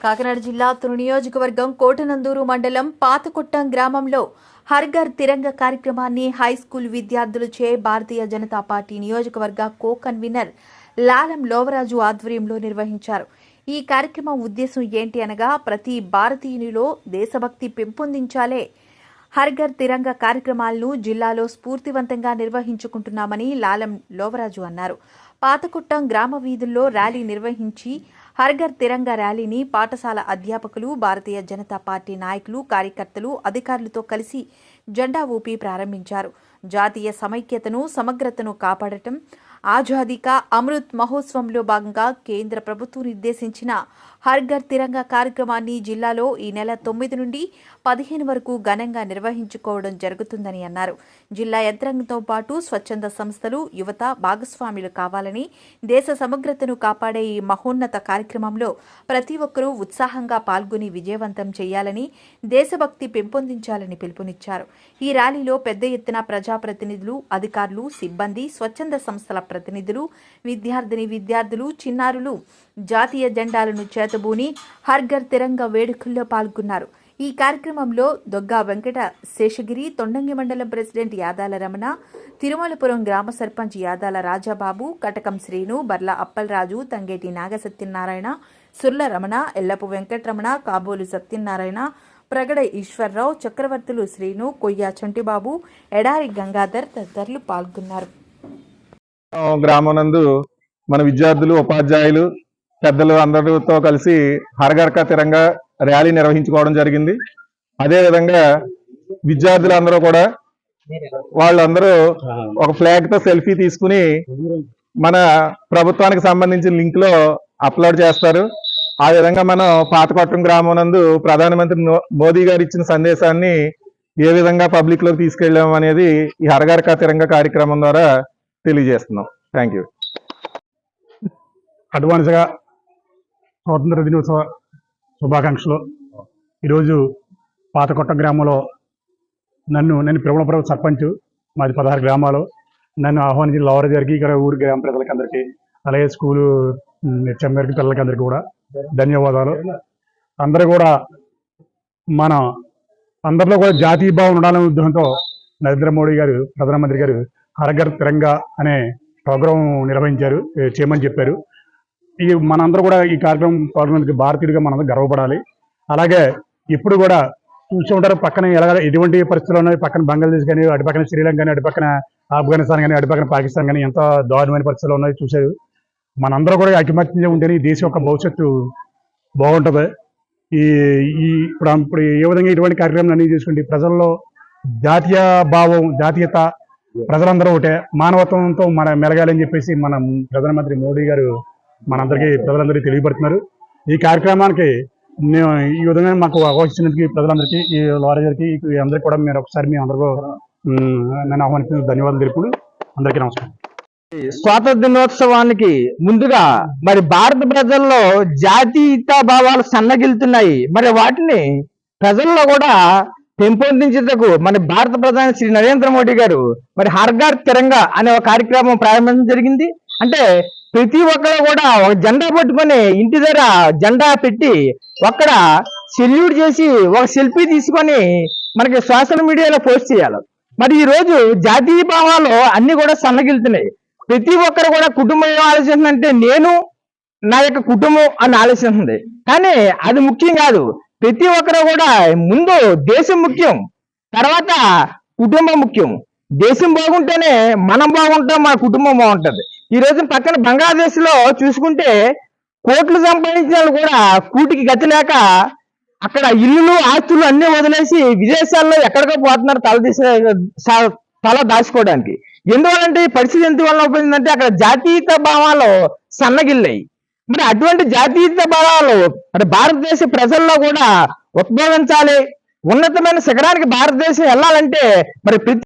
కాకినాడ జిల్లా తుని నియోజకవర్గం కోటనందూరు మండలం పాతకొట్టం గ్రామంలో హర్ఘర్ తిరంగ కార్యక్రమాన్ని హైస్కూల్ విద్యార్థులచే భారతీయ జనతా పార్టీ నియోజకవర్గ కో కన్వీనర్ లాలం లోవరాజు ఆధ్వర్యంలో నిర్వహించారు. ఈ కార్యక్రమం ఉద్దేశం ఏంటి అనగా ప్రతి భారతీయునిలో దేశభక్తి పెంపొందించాలే. హర్ఘర్ తిరంగ కార్యక్రమాలను జిల్లాలో స్ఫూర్తివంతంగా నిర్వహించుకుంటున్నామని లాలం లోవరాజు అన్నారు. పాతకుట్టం గ్రామ వీధుల్లో ర్యాలీ నిర్వహించి హర్ఘర్ తిరంగ ర్యాలీని పాఠశాల అధ్యాపకులు భారతీయ జనతా పార్టీ నాయకులు కార్యకర్తలు అధికారులతో కలిసి జెండా ఊపి ప్రారంభించారు. జాతీయ సమైక్యతను సమగ్రతను కాపాడటం ఆజాదీకా అమృత్ మహోత్సవంలో భాగంగా కేంద్ర ప్రభుత్వం నిర్దేశించిన హర్ఘర్ తిరంగా కార్యక్రమాన్ని జిల్లాలో ఈ నెల తొమ్మిది నుండి పదిహేను వరకు ఘనంగా నిర్వహించుకోవడం జరుగుతుందని అన్నారు. జిల్లా యంత్రాంగంతో పాటు స్వచ్ఛంద సంస్థలు యువత భాగస్వాములు కావాలని దేశ సమగ్రతను కాపాడే ఈ మహోన్నత కార్యక్రమంలో ప్రతి ఒక్కరూ ఉత్సాహంగా పాల్గొని విజయవంతం చేయాలని దేశభక్తి పెంపొందించాలని పిలుపునిచ్చారు. ఈ ర్యాలీలో పెద్ద ఎత్తున ప్రజాప్రతినిధులు అధికారులు సిబ్బంది స్వచ్ఛంద సంస్థల ప్రతినిధులు విద్యార్థిని విద్యార్థులు చిన్నారులు జాతీయ జెండాలను చేతబూని హర్ఘర్ తిరంగ వేడుకల్లో పాల్గొన్నారు. ఈ కార్యక్రమంలో దొగ్గా వెంకట శేషగిరి తొండంగి మండలం ప్రెసిడెంట్ యాదాల రమణ తిరుమలపురం గ్రామ సర్పంచ్ యాదాల రాజాబాబు కటకం శ్రీను బర్ల అప్పలరాజు తంగేటి నాగ సత్యనారాయణ సుర్ల రమణ ఎల్లపు వెంకటరమణ కాబోలు సత్యనారాయణ ప్రగడ ఈశ్వరరావు చక్రవర్తులు శ్రీను కొయ్య చంటిబాబు ఎడారి గంగాధర్ తదితరులు పాల్గొన్నారు. గ్రామం నందు మన విద్యార్థులు ఉపాధ్యాయులు పెద్దలు అందరితో కలిసి హరగర్క తిరంగా ర్యాలీ నిర్వహించుకోవడం జరిగింది. అదే విధంగా విద్యార్థులందరూ కూడా వాళ్ళందరూ ఒక ఫ్లాగ్తో సెల్ఫీ తీసుకుని మన ప్రభుత్వానికి సంబంధించిన లింక్లో అప్లోడ్ చేస్తారు. ఆ విధంగా మనం పాతకొట్టం గ్రామం నందు ప్రధానమంత్రి మోదీ గారు ఇచ్చిన సందేశాన్ని ఏ విధంగా పబ్లిక్లోకి తీసుకెళ్ళాం అనేది ఈ హరగరక తిరంగ కార్యక్రమం ద్వారా తెలియజేస్తున్నాం. థ్యాంక్ యూ అడ్వాన్స్గా స్వాతంత్ర దినోత్సవ శుభాకాంక్షలు. ఈరోజు పాతకొట్ట గ్రామంలో నన్ను నేను పిరమలపురం సర్పంచ్ మాది పదహారు గ్రామాలు. నన్ను ఆహ్వానించిన లవర్ గారికి ఇక్కడ ఊరి గ్రామ ప్రజలకి అందరికీ అలాగే స్కూలు హెచ్ఎం గారికి పిల్లలకి అందరికీ కూడా ధన్యవాదాలు. అందరూ కూడా మన అందరిలో కూడా జాతీయ భావం ఉండాలనే ఉద్దేశంతో నరేంద్ర మోడీ గారు ప్రధానమంత్రి గారు హరగర్ తిరంగా అనే ప్రోగ్రాం నిర్వహించారు చేయమని చెప్పారు. ఈ మనందరూ కూడా ఈ కార్యక్రమం పాల్గొనేందుకు భారతీయుడిగా మనందరూ గర్వపడాలి. అలాగే ఇప్పుడు కూడా చూసి ఉంటారు పక్కన ఎలాగ ఎటువంటి పరిస్థితులు ఉన్నాయి పక్కన బంగ్లాదేశ్ కానీ అటు పక్కన శ్రీలంక కానీ అటు పక్కన ఆఫ్ఘనిస్తాన్ కానీ అటు పక్కన పాకిస్తాన్ కానీ ఎంత దారుణమైన పరిస్థితులు ఉన్నాయి చూశారు. మనందరూ కూడా ఐకమత్యంగా ఉంటేనే ఈ దేశం యొక్క భవిష్యత్తు బాగుంటుంది. ఈ ఈ ఇప్పుడు ఇప్పుడు ఏ విధంగా ఇటువంటి కార్యక్రమం అన్ని చేసుకుంటే ప్రజల్లో జాతీయ భావం జాతీయత ప్రజలందరూ ఒకటే. మానవత్వంతో మన మెలగాలని చెప్పేసి మన ప్రధానమంత్రి మోడీ గారు మనందరికీ ప్రజలందరికీ తెలియపడుతున్నారు. ఈ కార్యక్రమానికి మేము ఈ విధంగా మాకు అవకాశించినందుకు ప్రజలందరికీ ఈ లారీ గారికి అందరికీ కూడా మీరు ఒకసారి మీ అందరూ ఉమ్, నన్ను ఆహ్వానించినందుకు ధన్యవాదాలు తెలుపుడు అందరికీ నమస్కారం. స్వాతంత్ర దినోత్సవానికి ముందుగా మరి భారత ప్రజల్లో జాతీయత భావాలు సన్నగిలుతున్నాయి మరి వాటిని ప్రజల్లో కూడా పెంపొందించేందుకు మన భారత ప్రధాని శ్రీ నరేంద్ర మోడీ గారు మరి హర్ఘర్ తిరంగా అనే ఒక కార్యక్రమం ప్రారంభించడం జరిగింది. అంటే ప్రతి ఒక్కరు కూడా ఒక జెండా పట్టుకొని ఇంటి దగ్గర జెండా పెట్టి అక్కడ సెల్యూట్ చేసి ఒక సెల్ఫీ తీసుకొని మనకి సోషల్ మీడియాలో పోస్ట్ చేయాలి. మరి ఈ రోజు జాతీయ భావాలు అన్ని కూడా సన్నగిలుతున్నాయి. ప్రతి ఒక్కరు కూడా కుటుంబం ఏం ఆలోచిస్తుందంటే నేను నా యొక్క కుటుంబం అని ఆలోచిస్తుంది కానీ అది ముఖ్యం కాదు. ప్రతి ఒక్కరు కూడా ముందు దేశం ముఖ్యం తర్వాత కుటుంబం ముఖ్యం. దేశం బాగుంటేనే మనం బాగుంటాం మన కుటుంబం బాగుంటుంది. ఈ రోజు పక్కన బంగ్లాదేశ్లో చూసుకుంటే కోట్లు సంపాదించిన వాళ్ళు కూడా కూటికి గతి లేక అక్కడ ఇల్లులు ఆస్తులు అన్ని వదిలేసి విదేశాల్లో ఎక్కడికో పోతున్నారు తల తీసే తల దాచుకోవడానికి. ఎందువల్లంటే ఈ పరిస్థితి ఎందువల్ల పోయిందంటే అక్కడ జాతీయత భావాలు సన్నగిల్లాయి. మరి అటువంటి జాతీయత భావాలు మరి భారతదేశ ప్రజల్లో కూడా ఉద్భవించాలి. ఉన్నతమైన శిఖరానికి భారతదేశం వెళ్ళాలంటే మరి ప్రతి